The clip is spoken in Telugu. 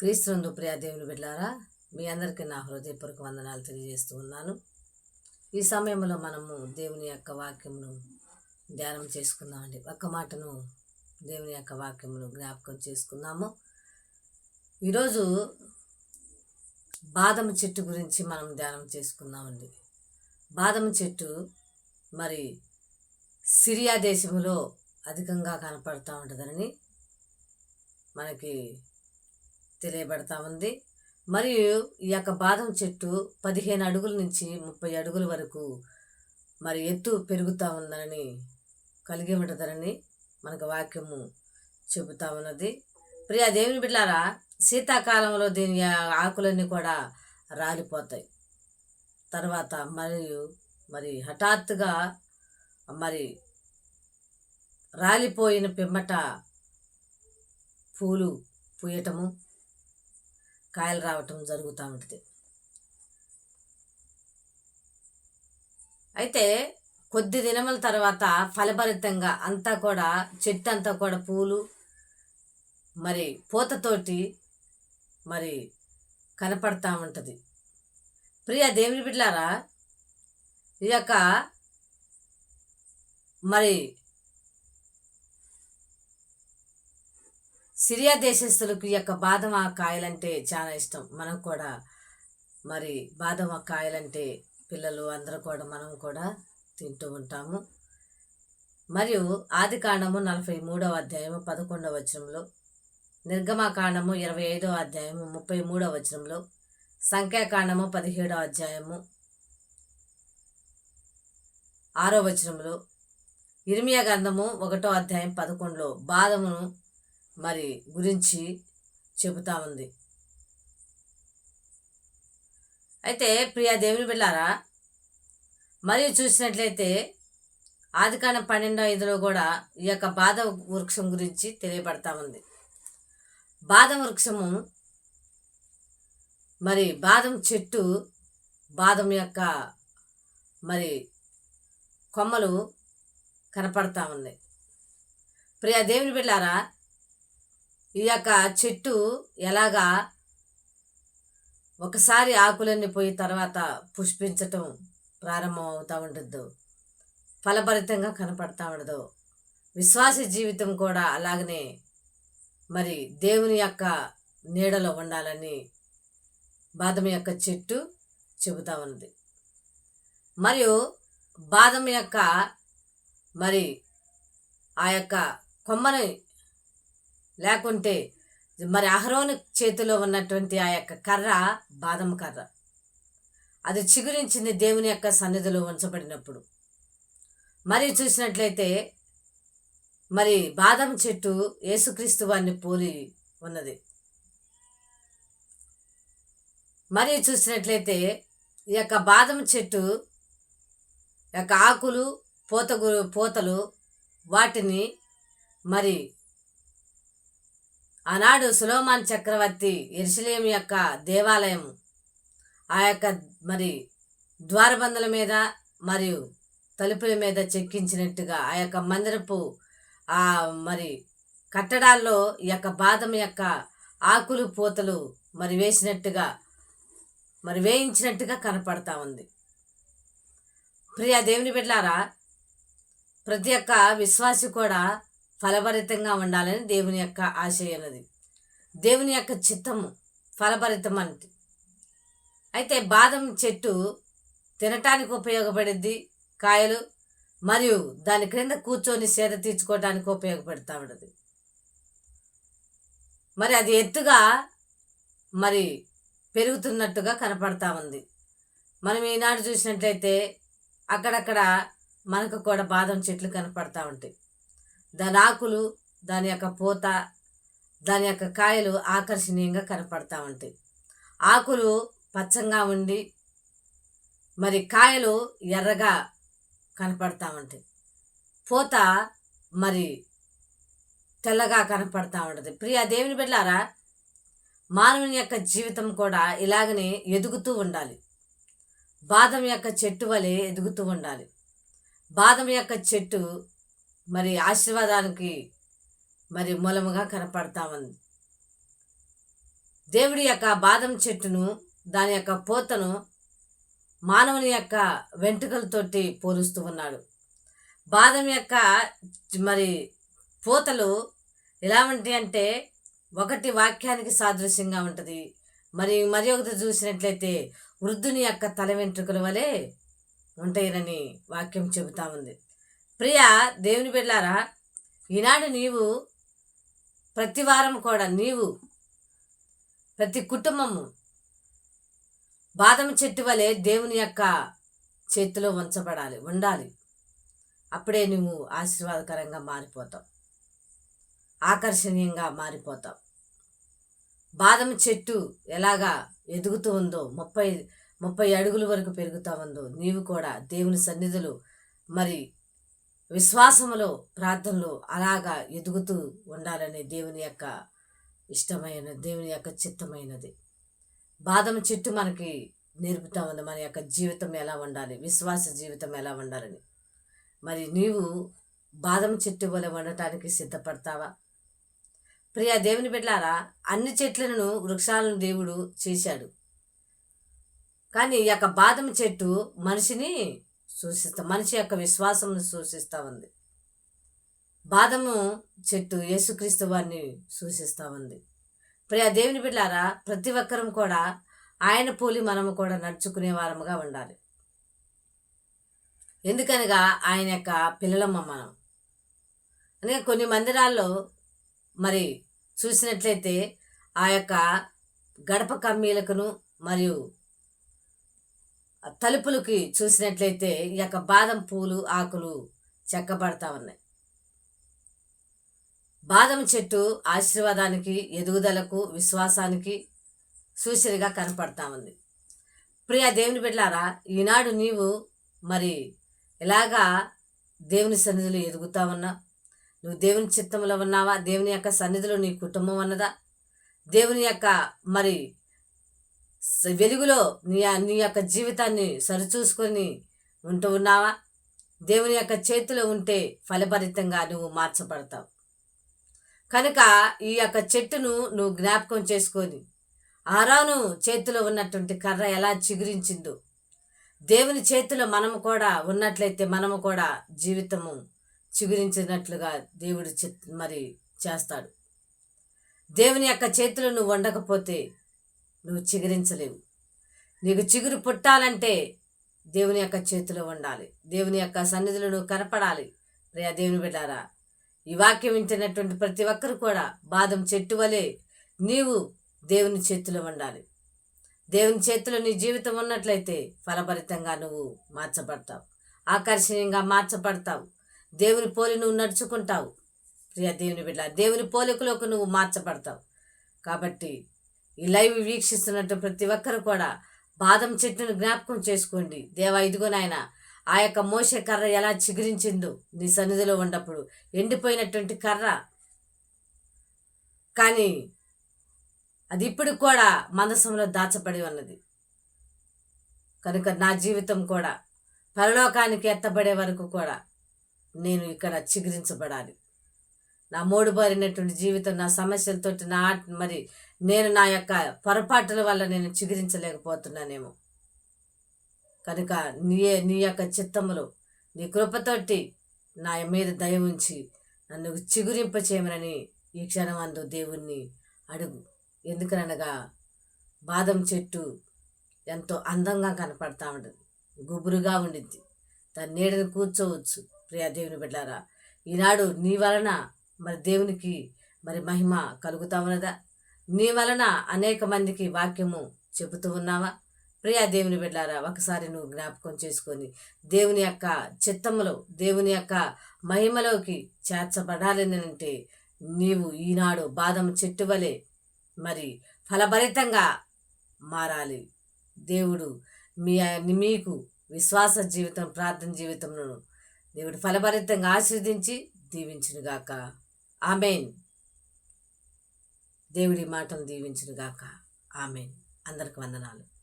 క్రీస్తునందు ప్రియా దేవుని బిడ్డారా మీ అందరికీ నా హృదయపూర్వక వందనాలు తెలియజేస్తూ ఉన్నాను. ఈ సమయంలో మనము దేవుని యొక్క వాక్యమును ధ్యానం చేసుకుందామండి. ఒక్క మాటను దేవుని యొక్క వాక్యమును జ్ఞాపకం చేసుకుందాము. ఈరోజు బాదం చెట్టు గురించి మనం ధ్యానం చేసుకుందామండి. బాదం చెట్టు మరి సిరియా దేశంలో అధికంగా కనపడుతూ ఉంటుందని మనకి తెలియబడతా ఉంది. మరియు ఈ యొక్క బాదం చెట్టు పదిహేను అడుగుల నుంచి ముప్పై అడుగుల వరకు మరి ఎత్తు పెరుగుతూ ఉందని కలిగి ఉంటుందని మనకు వాక్యము చెబుతా ఉన్నది. ప్రియ దేవుని బిడ్డారా శీతాకాలంలో దీని ఆకులన్నీ కూడా రాలిపోతాయి. తర్వాత మరియు మరి హఠాత్తుగా మరి రాలిపోయిన పిమ్మట పూలు పూయటము కాయలు రావటం జరుగుతూ ఉంటుంది. అయితే కొద్ది దినముల తర్వాత ఫలభరితంగా అంతా కూడా చెట్టు అంతా కూడా పూలు మరి పూతతోటి మరి కనపడతా ఉంటుంది. ప్రియ దేవుని బిడ్లారా ఈ యొక్క మరి సిరియా దేశస్తులకు ఈ యొక్క బాదమ కాయలంటే చాలా ఇష్టం. మనకు కూడా మరి బాదమ కాయలంటే పిల్లలు అందరూ కూడా మనం కూడా తింటూ ఉంటాము. మరియు ఆది కాండము నలభై మూడవ అధ్యాయము పదకొండవ వచనంలో నిర్గమకాండము ఇరవై ఐదవ అధ్యాయము ముప్పై మూడవ వచనంలో సంఖ్యాకాండము పదిహేడవ అధ్యాయము ఆరో వచనంలో ఇర్మియా గ్రంథము ఒకటో అధ్యాయం పదకొండులో బాదమును మరి గురించి చెబుతా ఉంది. అయితే ప్రియా దేవుని బిళ్ళారా మరియు చూసినట్లయితే ఆదికాండం పన్నెండో ఐదులో కూడా ఈ యొక్క బాదం వృక్షం గురించి తెలియబడతా ఉంది. బాదం వృక్షము మరి బాదం చెట్టు బాదం యొక్క మరి కొమ్మలు కనపడతా ఉన్నాయి. ప్రియా దేవుని బిళ్ళారా ఈ యొక్క చెట్టు ఎలాగా ఒకసారి ఆకులన్నీ పోయి తర్వాత పుష్పించటం ప్రారంభం అవుతూ ఉంటుందో ఫలభరితంగా కనపడతా ఉండదు. విశ్వాస జీవితం కూడా అలాగనే మరి దేవుని యొక్క నీడలో ఉండాలని బాదం యొక్క చెట్టు చెబుతా ఉంది. మరియు బాదం యొక్క మరి ఆ యొక్క కొమ్మని లేకుంటే మరి అహరోను చేతిలో ఉన్నటువంటి ఆ యొక్క కర్ర బాదం కర్ర. అది చిగురించింది దేవుని యొక్క సన్నిధిలో ఉంచబడినప్పుడు. మరి చూసినట్లయితే మరి బాదం చెట్టు యేసుక్రీస్తు వారిని పోలి ఉన్నది. మరి చూసినట్లయితే ఈ యొక్క బాదం చెట్టు యొక్క ఆకులు పూత పూతలు వాటిని మరి ఆనాడు సులోమాన్ చక్రవర్తి ఎరుసలేం యొక్క దేవాలయం ఆ యొక్క మరి ద్వారబంధుల మీద మరియు తలుపుల మీద చెక్కించినట్టుగా ఆ యొక్క మందిరపు ఆ మరి కట్టడాల్లో ఈ యొక్క బాదం యొక్క ఆకులు పూతలు మరి వేసినట్టుగా మరి వేయించినట్టుగా కనపడతా ఉంది. ప్రియా దేవుని బిడ్డారా ప్రతి ఒక్క విశ్వాసి కూడా ఫలభరితంగా ఉండాలని దేవుని యొక్క ఆశయనది దేవుని యొక్క చిత్తము ఫలభరితం అంటే. అయితే బాదం చెట్టు తినటానికి ఉపయోగపడిద్ది కాయలు మరియు దాని క్రింద కూర్చొని సేద తీర్చుకోవడానికి ఉపయోగపడుతూ ఉండదు మరి అది ఎత్తుగా మరి పెరుగుతున్నట్టుగా కనపడతా ఉంది. మనం ఈనాడు చూసినట్లయితే అక్కడక్కడ మనకు కూడా బాదం చెట్లు కనపడతా ఉంటాయి. దాని ఆకులు దాని యొక్క పూత దాని యొక్క కాయలు ఆకర్షణీయంగా కనపడతా ఉంటాయి. ఆకులు పచ్చంగా ఉండి మరి కాయలు ఎర్రగా కనపడతా ఉంటాయి. పూత మరి తెల్లగా కనపడతా ఉంటుంది. ప్రియ దేవుని బిడ్డారా మానవుని యొక్క జీవితం కూడా ఇలాగనే ఎదుగుతూ ఉండాలి. బాదం యొక్క చెట్టు వలె ఎదుగుతూ ఉండాలి. బాదం యొక్క చెట్టు మరి ఆశీర్వాదానికి మరి మూలముగా కనపడతా ఉంది దేవుడి యొక్క బాదం చెట్టును దాని యొక్క పూతను మానవుని యొక్క వెంట్రుకలతోటి పోలుస్తూ ఉన్నాడు. బాదం యొక్క మరి పూతలు ఎలా ఉంటాయి అంటే ఒకటి వాక్యానికి సాదృశ్యంగా ఉంటుంది. మరి మరి ఒకటి చూసినట్లయితే వృద్ధుని యొక్క తల వెంట్రుకల వలె ఉంటాయనని వాక్యం చెబుతా ఉంది. ప్రియ దేవుని బిడ్డారా ఈనాడు నీవు ప్రతి వారం కూడా నీవు ప్రతి కుటుంబము బాదం చెట్టు వలె దేవుని యొక్క చేతిలో ఉంచబడాలి ఉండాలి. అప్పుడే నువ్వు ఆశీర్వాదకరంగా మారిపోతావు. ఆకర్షణీయంగా మారిపోతావు. బాదం చెట్టు ఎలాగా ఎదుగుతూ ఉందో ముప్పై ముప్పై అడుగుల వరకు పెరుగుతూ ఉందో నీవు కూడా దేవుని సన్నిధులు మరి విశ్వాసములో ప్రార్థనలు అలాగా ఎదుగుతూ ఉండాలని దేవుని యొక్క ఇష్టమైన దేవుని యొక్క చిత్తమైనది. బాదం చెట్టు మనకి నేర్పుతా ఉంది. మన యొక్క జీవితం ఎలా ఉండాలి? విశ్వాస జీవితం ఎలా ఉండాలని. మరి నీవు బాదం చెట్టు వలె ఉండటానికి సిద్ధపడతావా? ప్రియ దేవుని బిడ్డారా అన్ని చెట్లను వృక్షాలను దేవుడు చేశాడు. కానీ ఈ యొక్క బాదం చెట్టు మనిషిని సూచిస్తా. మనిషి యొక్క విశ్వాసం సూచిస్తూ ఉంది. బాదము చెట్టు యేసుక్రీస్తు వారిని సూచిస్తూ ఉంది. ప్రియా దేవుని బిడ్డారా ప్రతి ఒక్కరం కూడా ఆయన పోలి మనము కూడా నడుచుకునే వారముగా ఉండాలి. ఎందుకనగా ఆయన యొక్క పిల్లలమ్మ మనం. అందుకే కొన్ని మందిరాల్లో మరి చూసినట్లయితే ఆ యొక్క గడప కమ్మీలకును మరియు తలుపులకి చూసినట్లయితే ఈ యొక్క బాదం పూలు ఆకులు చెక్కబడతా ఉన్నాయి. బాదం చెట్టు ఆశీర్వాదానికి ఎదుగుదలకు విశ్వాసానికి సూచనగా కనపడతా ఉంది. ప్రియ దేవుని బిడ్డారా ఈనాడు నీవు మరి ఇలాగా దేవుని సన్నిధిలో ఎదుగుతా ఉన్నా? నువ్వు దేవుని చిత్తంలో ఉన్నావా? దేవుని యొక్క సన్నిధిలో నీ కుటుంబం ఉన్నదా? దేవుని యొక్క మరి వెలుగులో నీ నీ యొక్క జీవితాన్ని సరిచూసుకొని ఉంటూ ఉన్నావా? దేవుని యొక్క చేతిలో ఉంటే ఫలభరితంగా నువ్వు మార్చబడతావు. కనుక ఈ యొక్క చెట్టును నువ్వు జ్ఞాపకం చేసుకొని ఆరాను చేతిలో ఉన్నటువంటి కర్ర ఎలా చిగురించిందో దేవుని చేతిలో మనము కూడా ఉన్నట్లయితే మనము కూడా జీవితము చిగురించినట్లుగా దేవుడు మరి చేస్తాడు. దేవుని యొక్క చేతిలో నువ్వు ఉండకపోతే నువ్వు చిగురించలేవు. నీకు చిగురు పుట్టాలంటే దేవుని యొక్క చేతిలో ఉండాలి. దేవుని యొక్క సన్నిధిలో నువ్వు కనపడాలి. రే దేవుని బిడ్డారా ఈ వాక్యం వింటున్నటువంటి ప్రతి ఒక్కరు కూడా బాదం చెట్టు వలె నీవు దేవుని చేతిలో ఉండాలి. దేవుని చేతిలో నీ జీవితం ఉన్నట్లయితే ఫలభరితంగా నువ్వు మార్చబడతావు. ఆకర్షణీయంగా మార్చబడతావు. దేవుని పోలి నువ్వు నడుచుకుంటావు. ప్రియ దేవుని బిడ్డ దేవుని పోలికలోకి నువ్వు మార్చబడతావు. కాబట్టి ఈ లైవ్ వీక్షిస్తున్నట్టు ప్రతి ఒక్కరు కూడా బాదం చెట్టును జ్ఞాపకం చేసుకోండి. దేవా ఇదిగో నాయన ఆ యొక్క మోసే కర్ర ఎలా చిగురించిందో నీ సన్నిధిలో ఉన్నప్పుడు ఎండిపోయినటువంటి కర్ర. కానీ అది ఇప్పుడు కూడా మందసంలో దాచబడి ఉన్నది. కనుక నా జీవితం కూడా పరలోకానికి ఎత్తబడే వరకు కూడా నేను ఇక్కడ చిగురించబడాలి. నా మూడుబారినటువంటి జీవితం నా సమస్యలతోటి నా మరి నేను నా యొక్క పొరపాటుల వల్ల నేను చిగురించలేకపోతున్నానేమో. కనుక నీ నీ యొక్క చిత్తములు నీ కృపతోటి నా మీద దయ ఉంచి నన్ను చిగురింప చేయమని ఈ క్షణమందు దేవుణ్ణి అడుగు. ఎందుకనగా బాదం చెట్టు ఎంతో అందంగా కనపడతా ఉంటుంది గుబురుగా ఉండిద్ది. దాని నీడని కూర్చోవచ్చు. ప్రియా దేవుని బిడ్డారా ఈనాడు నీ వలన మరి దేవునికి మరి మహిమ కలుగుతా ఉన్నదా? నీ వలన అనేక మందికి వాక్యము చెబుతూ ఉన్నావా? ప్రియా దేవుని బిడ్డారా ఒకసారి నువ్వు జ్ఞాపకం చేసుకొని దేవుని యొక్క చిత్తములో దేవుని యొక్క మహిమలోకి చేర్చబడాలని అంటే నీవు ఈనాడు బాదం చెట్టు వలె మరి ఫలభరితంగా మారాలి. దేవుడు మీ మీకు విశ్వాస జీవితం ప్రార్థన జీవితంలో దేవుడు ఫలభరితంగా ఆశీర్దించి దీవించునుగాక. ఆమెన్. దేవుడి మాటను దీవించునుగాక. ఆమెన్. అందరికి వందనాలు.